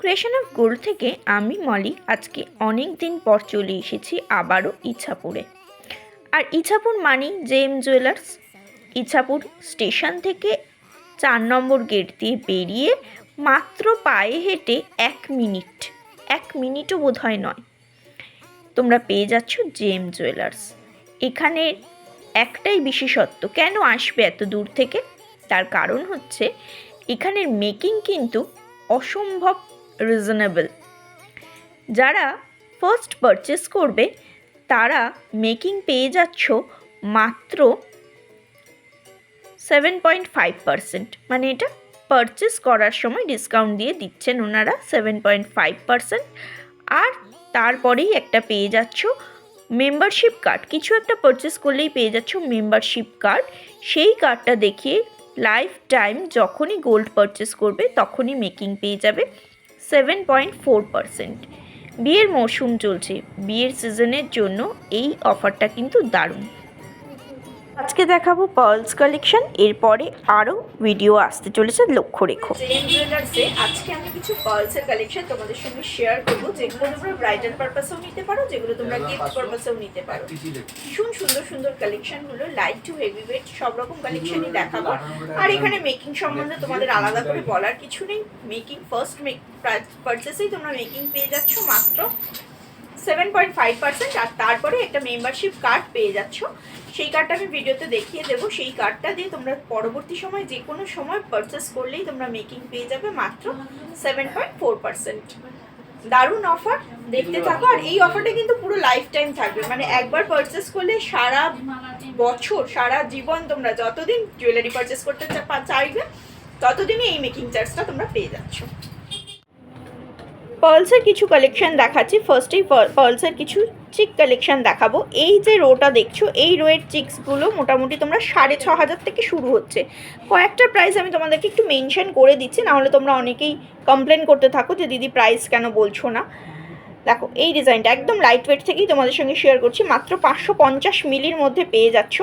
Creation of gold থেকে আমি মলি আজকে অনেক দিন পর চলে এসেছি আবারও ইছাপুরে। আর Ichhapur money gem jewellers. Ichhapur station থেকে চার নম্বর গেট দিয়ে বেরিয়ে মাত্র পায়ে হেঁটে এক মিনিট, এক মিনিটও বোধ হয় নয়। তোমরা পেয়ে যাচ্ছ জেম জুয়েলার্স। এখানে একটাই বিশেষত্ব, কেন আসবে এত দূর থেকে? তার কারণ হচ্ছে, এখানের মেকিং কিন্তু অসম্ভব রিজনেবল যারা ফার্স্ট পারচেস করবে, তারা মেকিং পেয়ে যাচ্ছ মাত্র সেভেন পয়েন্ট ফাইভ পারসেন্ট মানে এটা পারচেস করার সময় ডিসকাউন্ট দিয়ে দিচ্ছেন ওনারা সেভেন পয়েন্ট ফাইভ পারসেন্ট আর তারপরেই একটা পেয়ে যাচ্ছ মেম্বারশিপ কার্ড কিছু একটা পারচেস করলেই পেয়ে যাচ্ছ মেম্বারশিপ কার্ড সেই কার্ডটা দেখিয়ে লাইফ টাইম যখনই গোল্ড পারচেস করবে, তখনই মেকিং পেয়ে যাবে। সেভেন পয়েন্ট ফোর পারসেন্ট বিয়ের মরশুম চলছে। বিয়ের সিজনের জন্য এই অফারটা কিন্তু দারুণ। আজকে দেখাবো পার্লস কালেকশন এরপরে আরও ভিডিও আসতে চলেছে লক্ষ্য রেখো। জেন আজকে আমি কিছু পার্লসের কালেকশন তোমাদের সঙ্গে শেয়ার করব যেগুলো তোমরা ব্রাইডাল পারপাসেও নিতে পারো যেগুলো তোমরা গিফট পারপাসেও নিতে পারো। ভীষণ সুন্দর সুন্দর কালেকশন হলো লাইট টু হেভি ওয়েট সব রকম কালেকশনই দেখাবো। আর এখানে মেকিং সম্বন্ধে তোমাদের আলাদা করে বলার কিছু নেই। মেকিং ফার্স্ট মেক পারচেসেই তোমরা মেকিং পেয়ে যাচ্ছ মাত্র সেভেন পয়েন্ট ফাইভ পার্সেন্ট আর তারপরে একটা মেম্বারশিপ কার্ড পেয়ে যাচ্ছ। সেই কার্ডটা আমি ভিডিওতে দেখিয়ে দেবো। সেই কার্ডটা দিয়ে তোমরা পরবর্তী সময় যে কোনো সময় পারচেস করলেই তোমরা মেকিং পেয়ে যাবে মাত্র সেভেন পয়েন্ট ফোর পার্সেন্ট দারুণ অফার দেখতে থাকো। আর এই অফারটা কিন্তু পুরো লাইফ টাইম থাকবে। মানে একবার পারচেস করলে সারা বছর, সারা জীবন তোমরা যতদিন জুয়েলারি পারচেস করতে চাইবে, ততদিনই এই মেকিং চার্জটা তোমরা পেয়ে যাচ্ছ। পার্লসের কিছু কালেকশন দেখাচ্ছি। ফার্স্টেই পার্লসের কিছু চিক কালেকশন দেখাবো। এই যে রোটা দেখছ, এই রোয়ের চিক্সগুলো মোটামুটি তোমরা সাড়ে ছ হাজার থেকে শুরু হচ্ছে। কয়েকটা প্রাইস আমি তোমাদেরকে একটু মেনশন করে দিচ্ছি, নাহলে তোমরা অনেকেই কমপ্লেন করতে থাকো যে, দিদি প্রাইস কেন বলছো না? দেখো, এই ডিজাইনটা একদম লাইট ওয়েট থেকেই তোমাদের সঙ্গে শেয়ার করছি, মাত্র পাঁচশো পঞ্চাশ মিলির মধ্যে পেয়ে যাচ্ছ।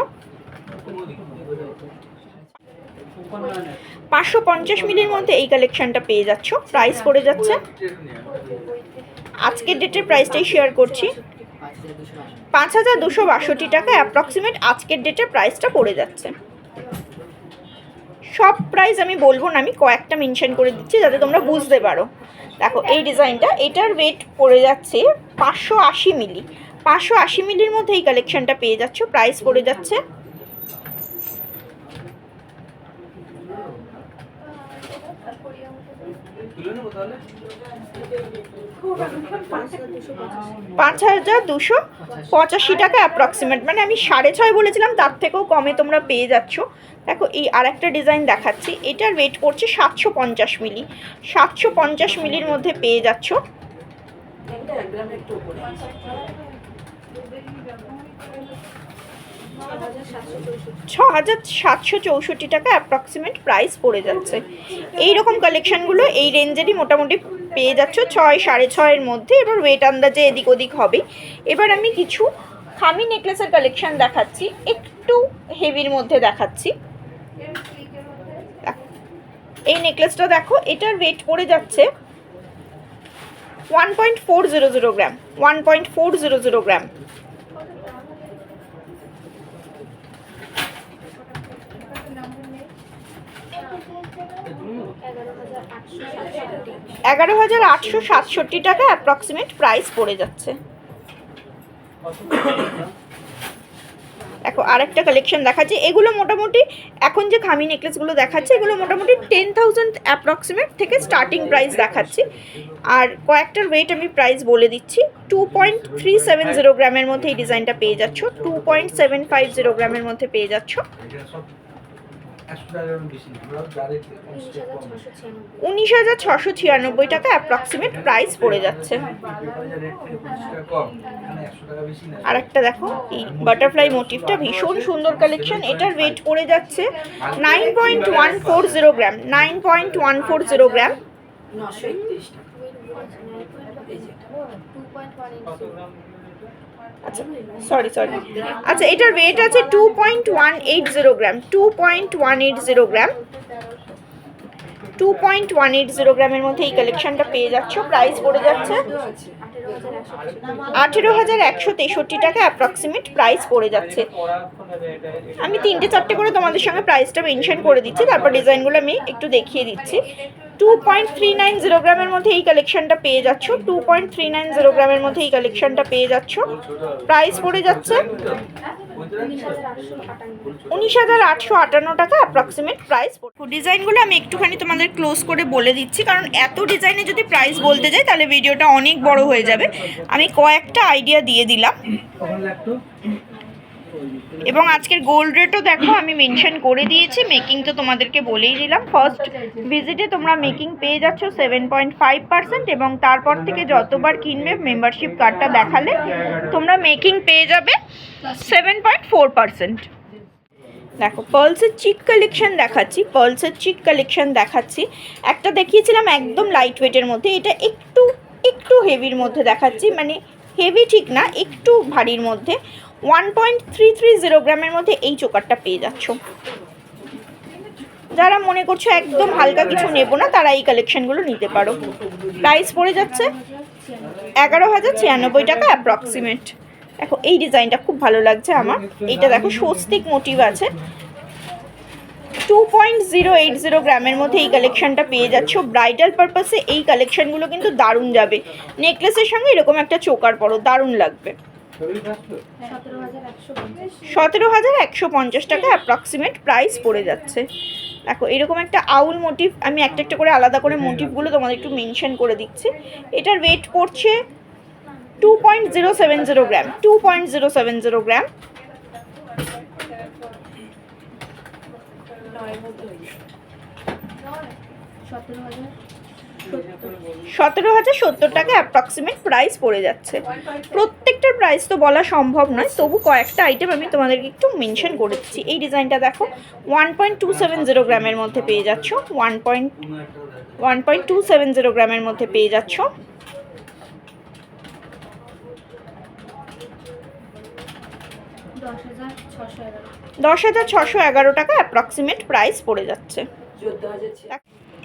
পাঁচশো পঞ্চাশ মিলির মধ্যে এই কালেকশনটা পেয়ে যাচ্ছ। প্রাইস পড়ে যাচ্ছে। আজকের ডেটের প্রাইসটাই শেয়ার করছি। পাঁচ হাজার দুশো বাষট্টি টাকা অ্যাপ্রক্সিমেট আজকের ডেটের প্রাইসটা পড়ে যাচ্ছে। সব প্রাইস আমি বলব না, আমি কয়েকটা মেনশন করে দিচ্ছি যাতে তোমরা বুঝতে পারো। দেখো, এই ডিজাইনটা এটার ওয়েট পড়ে যাচ্ছে পাঁচশো আশি মিলি পাঁচশো আশি মিলির মধ্যে এই কালেকশনটা পেয়ে যাচ্ছ প্রাইস পড়ে যাচ্ছে পাঁচ হাজার দুশো পঁচাশি টাকা অ্যাপ্রক্সিমেট মানে আমি সাড়ে ছয় বলেছিলাম, তার থেকেও কমে তোমরা পেয়ে যাচ্ছ। দেখো, এই আর একটা ডিজাইন দেখাচ্ছি। এটার ওয়েট পড়ছে সাতশো পঞ্চাশ মিলি। সাতশো পঞ্চাশ মিলির মধ্যে পেয়ে যাচ্ছ। ছ হাজার সাতশো চৌষট্টি টাকা অ্যাপ্রক্সিমেট প্রাইস পড়ে যাচ্ছে। এই রকম কালেকশানগুলো এই রেঞ্জেরই মোটামুটি পেয়ে যাচ্ছ ছয়, সাড়ে ছয়ের মধ্যে। এবার ওয়েট আন্দাজে এদিক ওদিক হবে। এবার আমি কিছু খামি নেকলেসের কালেকশন দেখাচ্ছি। একটু হেভির মধ্যে দেখাচ্ছি। এই নেকলেসটা দেখো, এটার ওয়েট পড়ে যাচ্ছে one point four zero zero gram one point four zero zero gram এগারো হাজার আটশো সাতষট্টি। টাকা অ্যাপ্রক্সিমেট প্রাইস পড়ে যাচ্ছে। দেখো, আরেকটা কালেকশন দেখাচ্ছে। এগুলো মোটামুটি এখন যে খামি নেকলেসগুলো দেখাচ্ছে, এগুলো মোটামুটি টেন থাউজেন্ড অ্যাপ্রক্সিমেট থেকে স্টার্টিং প্রাইস দেখাচ্ছি। আর কয়েকটার ওয়েট আমি প্রাইস বলে দিচ্ছি। Two point three seven zero গ্রামের মধ্যে এই ডিজাইনটা পেয়ে যাচ্ছ। Two point seven five zero গ্রামের মধ্যে পেয়ে যাচ্ছ। উনিশ হাজার ছশো ছিয়ানব্বই টাকা অ্যাপ্রক্সিমেট প্রাইস পড়ে যাচ্ছে। আর একটা দেখো এই বাটারফ্লাই মোটিভটা ভীষণ সুন্দর কালেকশন এটার ওয়েট পড়ে যাচ্ছে nine point one four zero gram nine point one four zero gram আচ্ছা সরি সরি আচ্ছা এটার ওয়েট আছে two point one eight zero gram two point one eight zero gram two point one eight zero গ্রামের মধ্যে এই কালেকশনটা পেয়ে যাচ্ছ প্রাইস পড়ে যাচ্ছে আঠেরো হাজার একশো তেষট্টি টাকা অ্যাপ্রক্সিমেট প্রাইস পড়ে যাচ্ছে। আমি তিনটে চারটে করে তোমাদের সঙ্গে প্রাইসটা মেনশন করে দিচ্ছি, তারপর ডিজাইনগুলো আমি একটু দেখিয়ে দিচ্ছি। Two point three nine zero গ্রামের মধ্যে এই কালেকশনটা পেয়ে যাচ্ছ। Two point three nine zero গ্রামের মধ্যে এই কালেকশনটা পেয়ে যাচ্ছ। প্রাইস পড়ে যাচ্ছে উনিশ হাজার আটশো আটান্ন টাকা অ্যাপ্রক্সিমেট প্রাইস ডিজাইনগুলো আমি একটুখানি তোমাদের ক্লোজ করে বলে দিচ্ছি, কারণ এত ডিজাইনে যদি প্রাইস বলতে যাই, তাহলে ভিডিওটা অনেক বড় হয়ে যাবে। আমি কয়েকটা আইডিয়া দিয়ে দিলাম। এবং আজকের গোল্ড রেটও দেখো, আমি মেনশন করে দিয়েছি মেকিং তো তোমাদেরকে বলেই দিলাম। ফার্স্ট ভিজিটে তোমরা মেকিং পেয়ে যাচ্ছ সেভেন পয়েন্ট ফাইভ পার্সেন্ট এবং তারপর থেকে যতবার কিনবে মেম্বারশিপ কার্ডটা দেখালে তোমরা মেকিং পেয়ে যাবে সেভেন পয়েন্ট ফোর পার্সেন্ট দেখো পার্লসের চিক কালেকশন দেখাচ্ছি পার্লসের চিক কালেকশন দেখাচ্ছি। একটা দেখিয়েছিলাম একদম লাইট ওয়েটের মধ্যে, এটা একটু একটু হেভির মধ্যে দেখাচ্ছি মানে হেভি ঠিক না, একটু ভারীর মধ্যে। One point three three zero গ্রামের মধ্যে এই চোকারটা পেয়ে যাচ্ছ। যারা মনে করছ একদম হালকা কিছু নেব না, তারা এই কালেকশনগুলো নিতে পারো। প্রাইস পড়ে যাচ্ছে এগারো হাজার ছিয়ানব্বই টাকা অ্যাপ্রক্সিমেট দেখো, এই ডিজাইনটা খুব ভালো লাগছে আমার। এইটা দেখো, স্বস্তিক মোটিভ আছে। Two point zero eight zero গ্রামের মধ্যে এই কালেকশনটা পেয়ে যাচ্ছ। ব্রাইডাল পারপাসে এই কালেকশনগুলো কিন্তু দারুণ যাবে। নেকলেসের সঙ্গে এরকম একটা চোকার পরো, দারুণ লাগবে। সতেরো হাজার একশো পঞ্চাশ টাকা অ্যাপ্রক্সিমেট প্রাইস পড়ে যাচ্ছে। দেখো, এরকম একটা আউল মোটিভ আমি একটা একটা করে আলাদা করে মোটিভগুলো তোমাদের একটু মেনশন করে দিচ্ছি। এটার ওয়েট পড়ছে two point zero seven zero gram two point zero seven zero gram সতেরো হাজার সত্তর টাকা অ্যাপ্রক্সিমেট প্রাইস পড়ে যাচ্ছে। প্রত্যেকটার প্রাইস তো বলা সম্ভব নয়, তবু কয়েকটা আইটেম আমি তোমাদেরকে একটু মেনশন করে দিচ্ছি। এই ডিজাইনটা দেখো one point two seven zero গ্রামের মধ্যে পেয়ে যাচ্ছ one point one point two seven zero গ্রামের মধ্যে পেয়ে যাচ্ছ। দশ হাজার ছশো এগারো। টাকা অ্যাপ্রক্সিমেট প্রাইস পড়ে যাচ্ছে।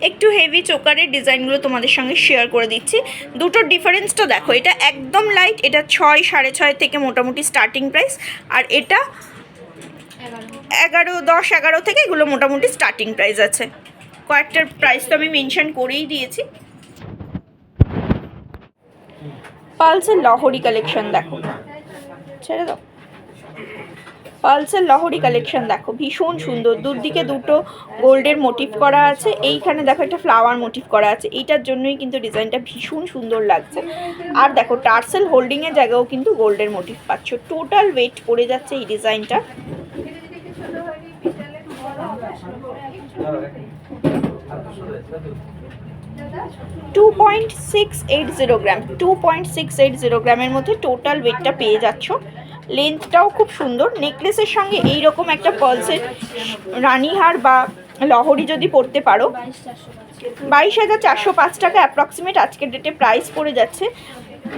একটু হেভি চোকারের ডিজাইনগুলো তোমাদের সঙ্গে শেয়ার করে দিচ্ছি। দুটোর ডিফারেন্সটা দেখো, এটা একদম লাইট এটা ছয়, সাড়ে ছয় থেকে মোটামুটি স্টার্টিং প্রাইস আর এটা এগারো, দশ, এগারো থেকে এগুলো মোটামুটি স্টার্টিং প্রাইস আছে। কয়েকটার প্রাইস তো আমি মেনশন করেই দিয়েছি। পালসের লহরি কালেকশন দেখো। ছেড়ে দাও। পালসের লহরি কালেকশন দেখো, ভীষণ সুন্দর। দুদিকে দুটো গোল্ডের মোটিভ করা আছে, এইখানে দেখো একটা ফ্লাওয়ার মোটিভ করা আছে। এইটার জন্যই কিন্তু ডিজাইনটা ভীষণ সুন্দর লাগছে। আর দেখো, টার্সেল হোল্ডিংয়ের জায়গাও কিন্তু গোল্ডের মোটিভ পাচ্ছ। টোটাল ওয়েট পড়ে যাচ্ছে এই ডিজাইনটা। Two point six eight zero gram two point six eight zero গ্রামের মধ্যে টোটাল ওয়েটটা পেয়ে যাচ্ছ। লেন্থটাও খুব সুন্দর। নেকলেসের সঙ্গে এই রকম একটা পালসের রানীহার বা লহরি যদি পরতে পারো, বাইশ হাজার চারশো পাঁচ টাকা অ্যাপ্রক্সিমেট আজকের ডেটে প্রাইস পড়ে যাচ্ছে।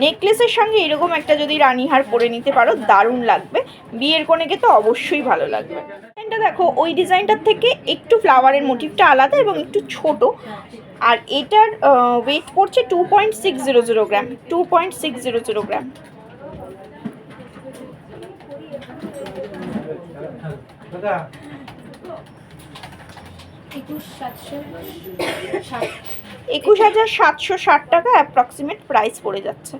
নেকলেসের সঙ্গে এরকম একটা যদি রানীহার পরে নিতে পারো, দারুণ লাগবে। বিয়ের কোণেকে তো অবশ্যই ভালো লাগবে। ডিজাইনটা দেখো, ওই ডিজাইনটার থেকে একটু ফ্লাওয়ারের মোটিভটা আলাদা এবং একটু ছোট। আর এটার ওয়েট পড়ছে two point six zero zero gram two point six zero zero gram একুশ হাজার সাতশো ষাট। টাকা অ্যাপ্রক্সিমেট প্রাইস পড়ে যাচ্ছে।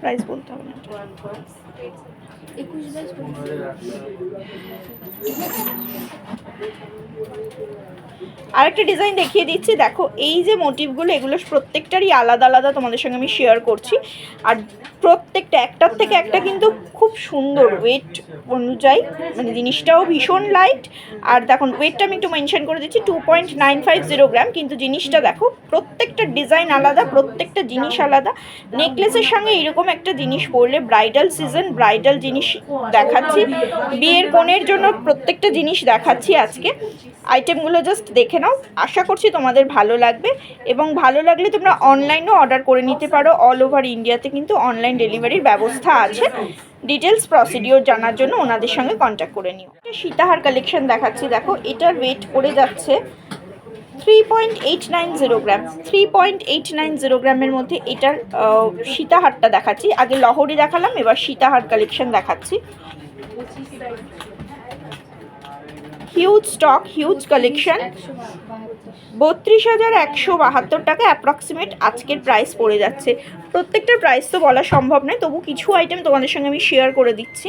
প্রাইস বলতে হবে না। আরেকটা ডিজাইন দেখিয়ে দিচ্ছি। দেখো, এই যে মোটিভগুলো এগুলো প্রত্যেকটারই আলাদা আলাদা তোমাদের সঙ্গে আমি শেয়ার করছি। আর প্রত্যেকটা, একটার থেকে একটা কিন্তু খুব সুন্দর ওয়েট অনুযায়ী। মানে জিনিসটাও ভীষণ লাইট আর দেখুন ওয়েটটা আমি একটু মেনশন করে দিচ্ছি two point nine five zero gram কিন্তু জিনিসটা দেখো, প্রত্যেকটা ডিজাইন আলাদা, প্রত্যেকটা জিনিস আলাদা। নেকলেসের সঙ্গে এরকম একটা জিনিস পরলে ব্রাইডাল সিজন ব্রাইডাল জিনিস দেখাচ্ছি। বিয়ের কোণের জন্য প্রত্যেকটা জিনিস দেখাচ্ছি আজকে। আইটেমগুলো জাস্ট দেখে নাও। আশা করছি তোমাদের ভালো লাগবে। এবং ভালো লাগলে তোমরা অনলাইনেও অর্ডার করে নিতে পারো। অল ওভার ইন্ডিয়াতে কিন্তু অনলাইন ডেলিভারির ব্যবস্থা আছে। ডিটেলস প্রসিডিওর জানার জন্য ওনাদের সঙ্গে কন্ট্যাক্ট করে নিও। সীতাহার কালেকশন দেখাচ্ছি। দেখো, এটার ওয়েট করে যাচ্ছে three point eight nine zero gram three point eight nine zero গ্রামের মধ্যে এটার সীতাহারটা দেখাচ্ছি। আগে লহরি দেখালাম, এবার সীতাহার কালেকশন দেখাচ্ছি। হিউজ স্টক হিউজ কালেকশন বত্রিশ হাজার একশো বাহাত্তর টাকা অ্যাপ্রক্সিমেট আজকের প্রাইস পড়ে যাচ্ছে। প্রত্যেকটার প্রাইস তো বলা সম্ভব নয় তবু কিছু আইটেম তোমাদের সঙ্গে আমি শেয়ার করে দিচ্ছি।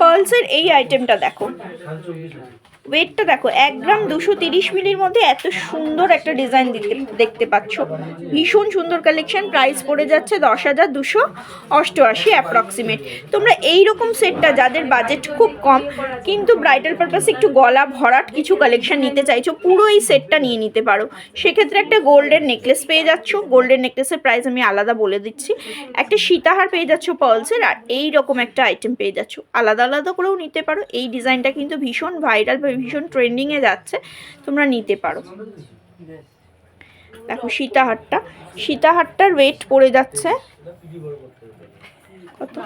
পার্লসের এই আইটেমটা দেখো। ওয়েটটা দেখো, এক গ্রাম দুশো তিরিশ মিলির মধ্যে এত সুন্দর একটা ডিজাইন দিতে, দেখতে পাচ্ছ। ভীষণ সুন্দর কালেকশন প্রাইস পড়ে যাচ্ছে দশ হাজার দুশো অষ্টআশি অ্যাপ্রক্সিমেট তোমরা এই রকম সেটটা, যাদের বাজেট খুব কম, কিন্তু ব্রাইডাল পারপাসে একটু গলা ভরাট কিছু কালেকশন নিতে চাইছো, পুরো এই সেটটা নিয়ে নিতে পারো। সেক্ষেত্রে একটা গোল্ডের নেকলেস পেয়ে যাচ্ছ। গোল্ডেন নেকলেসের প্রাইস আমি আলাদা বলে দিচ্ছি। একটা সীতাহার পেয়ে যাচ্ছ পার্লসের আর এই রকম একটা আইটেম পেয়ে যাচ্ছ। আলাদা আলাদা করেও নিতে পারো। এই ডিজাইনটা কিন্তু ভীষণ ভাইরাল ভীষণ ট্রেন্ডিংয়ে যাচ্ছে, তোমরা নিতে পারো। দেখো সীতাহারটা। সীতাহারটার ওয়েট পড়ে যাচ্ছে। কত?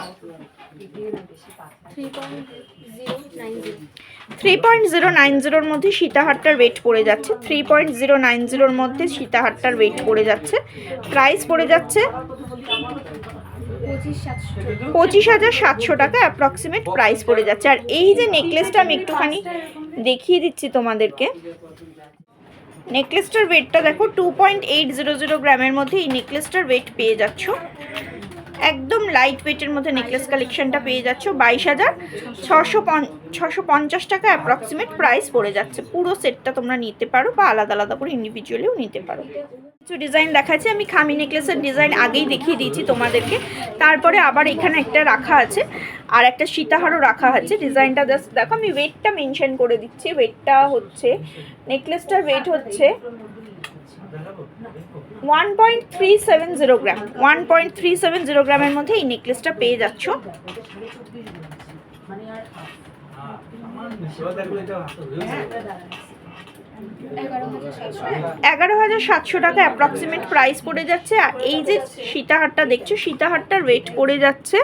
থ্রি পয়েন্ট জিরো নাইন জিরোর মধ্যে সীতাহারটার ওয়েট পড়ে যাচ্ছে। থ্রি পয়েন্ট জিরো নাইন জিরোর মধ্যে সীতাহারটার ওয়েট পড়ে যাচ্ছে। প্রাইস পড়ে যাচ্ছে পঁচিশ হাজার সাতশো টাকা অ্যাপ্রক্সিমেট প্রাইস পড়ে যাচ্ছে। আর এই যে নেকলেসটা আমি একটুখানি দেখিয়ে দিচ্ছি তোমাদেরকে। নেকলেসটার ওয়েটটা দেখো two point eight zero zero গ্রামের মধ্যে এই নেকলেসটার ওয়েট পেয়ে যাচ্ছ। একদম লাইট ওয়েটের মধ্যে নেকলেস কালেকশনটা পেয়ে যাচ্ছ, বাইশ হাজার ছশো ছশো পঞ্চাশ টাকা অ্যাপ্রক্সিমেট প্রাইস পড়ে যাচ্ছে। পুরো সেটটা তোমরা নিতে পারো বা আলাদা আলাদা করে ইন্ডিভিজুয়ালিও নিতে পারো। কিছু ডিজাইন দেখাচ্ছি, আমি খামি নেকলেসের ডিজাইন আগেই দেখিয়ে দিয়েছি তোমাদেরকে। তারপরে আবার এখানে একটা রাখা আছে, আর একটা সীতাহারও রাখা আছে। ডিজাইনটা জাস্ট দেখো, আমি ওয়েটটা মেনশন করে দিচ্ছি। ওয়েটটা হচ্ছে নেকলেসটার ওয়েট হচ্ছে one point three seven zero gram one point three seven zero গ্রামের মধ্যে এই নেকলেসটা পেয়ে যাচ্ছ। এগারো হাজার সাতশো টাকা অ্যাপ্রক্সিমেট প্রাইস পড়ে যাচ্ছে, আর এই যে সীতাহারটা দেখছ সীতাহারটার ওয়েট পড়ে যাচ্ছে।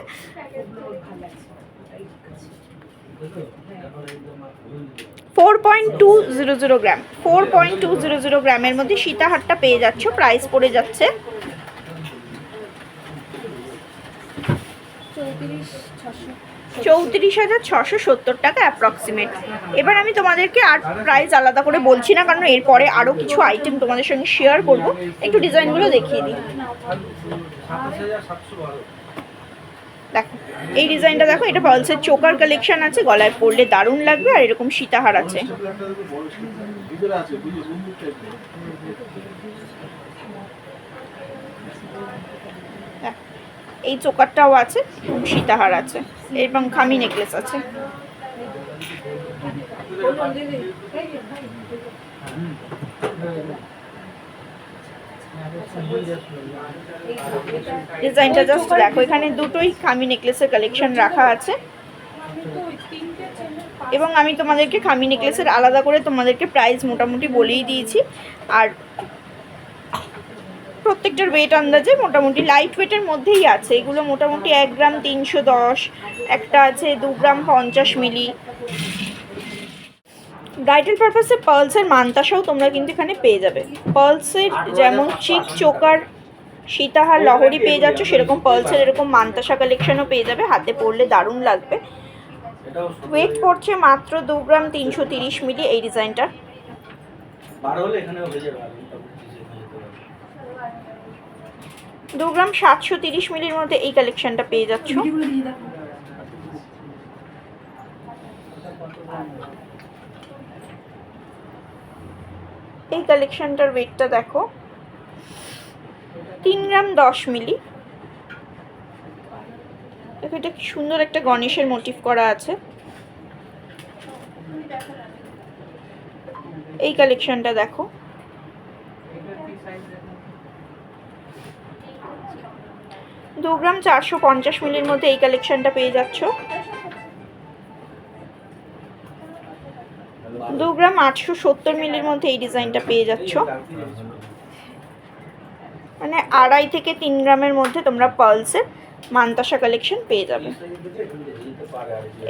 Four point two zero zero gram. Four point two zero zero গ্রামের মধ্যে সীতাহারটা পেয়ে যাচ্ছ, প্রাইস পড়ে যাচ্ছে। চৌত্রিশ হাজার ছশো সত্তর টাকা অ্যাপ্রক্সিমেট এবার আমি তোমাদেরকে আর প্রাইস আলাদা করে বলছি না, কারণ এরপরে আরও কিছু আইটেম তোমাদের সঙ্গে শেয়ার করব। একটু ডিজাইনগুলো দেখিয়ে দিই। দেখো এই ডিজাইনটা দেখো এটা পালসের চোকার কালেকশন আছে গলায় পরলে দারুণ লাগবে আর এরকম সীতাহার আছে। দেখো, এই চোকারটাও আছে সীতাহার আছে এবং খামি নেকলেস আছে। ডিজাইনটা জাস্ট দেখো, এখানে দুটোই খামি নেকলেসের কালেকশন রাখা আছে। এবং আমি তোমাদেরকে খামি নেকলেসের আলাদা করে তোমাদেরকে প্রাইস মোটামুটি বলেই দিয়েছি। আর প্রত্যেকটার ওয়েট আন্দাজে মোটামুটি লাইট ওয়েটের মধ্যেই আছে। এগুলো মোটামুটি এক গ্রাম তিনশো দশ, একটা আছে দু গ্রাম পঞ্চাশ মিলি ব্রাইডাল পারপাসে পার্লসের মান্তাসাও তোমরা কিন্তু এখানে পেয়ে যাবে। পার্লসের যেমন চিক চোকার সীতাহার লহরি পেয়ে যাচ্ছ সেরকম পার্লসের এরকম মান্তাসা কালেকশনও পেয়ে যাবে। হাতে পরলে দারুণ লাগবে। ওয়েট পড়ছে মাত্র দু গ্রাম তিনশো তিরিশ মিলি এই পারে। দু গ্রাম সাতশো তিরিশ মিলির মধ্যে এই কালেকশনটা পেয়ে যাচ্ছ। এই কালেকশনটার ওয়েটটা দেখো। তিন গ্রাম দশ মিলি। এটা সুন্দর একটা গণেশের মোটিভ করা আছে। এই কালেকশনটা দেখো। দু গ্রাম চারশো পঞ্চাশ মিলির মধ্যে এই কালেকশনটা পেয়ে যাচ্ছ। দু গ্রাম আটশো সত্তর মিলির মধ্যে এই ডিজাইনটা পেয়ে যাচ্ছ। মানে আড়াই থেকে তিন গ্রামের মধ্যে তোমরা পার্লসের মানতাসা কালেকশন পেয়ে যাবে।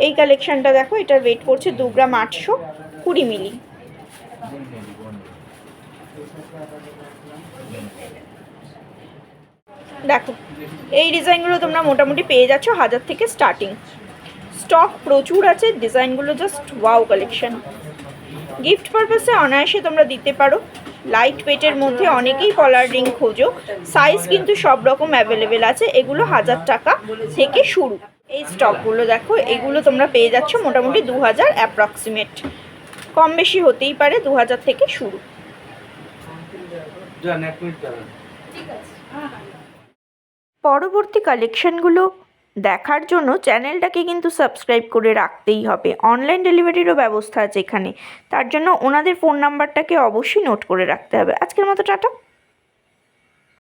এই কালেকশনটা দেখো এটার ওয়েট করছে দু গ্রাম আটশো কুড়ি মিলি। দেখো, এই ডিজাইনগুলো তোমরা মোটামুটি পেয়ে যাচ্ছ হাজার থেকে স্টার্টিং স্টক প্রচুর আছে, ডিজাইনগুলো জাস্ট ওয়াও কালেকশন গিফট পারপাসে অনায়াসে তোমরা দিতে পারো। লাইট ওয়েটের মধ্যে অনেকেই কলার রিং খোঁজো। সাইজ কিন্তু সব রকম অ্যাভেলেবেল আছে। এগুলো হাজার টাকা থেকে শুরু। এই স্টকগুলো দেখো এগুলো তোমরা পেয়ে যাচ্ছ মোটামুটি দু হাজার অ্যাপ্রক্সিমেট কম বেশি হতেই পারে দু হাজার থেকে শুরু। পরবর্তী কালেকশনগুলো দেখার জন্য চ্যানেলটাকে কিন্তু সাবস্ক্রাইব করে রাখতেই হবে। অনলাইন ডেলিভারিরও ব্যবস্থা আছে এখানে। তার জন্য ওনাদের ফোন নাম্বারটাকে অবশ্যই নোট করে রাখতে হবে। আজকের মতো টাটা।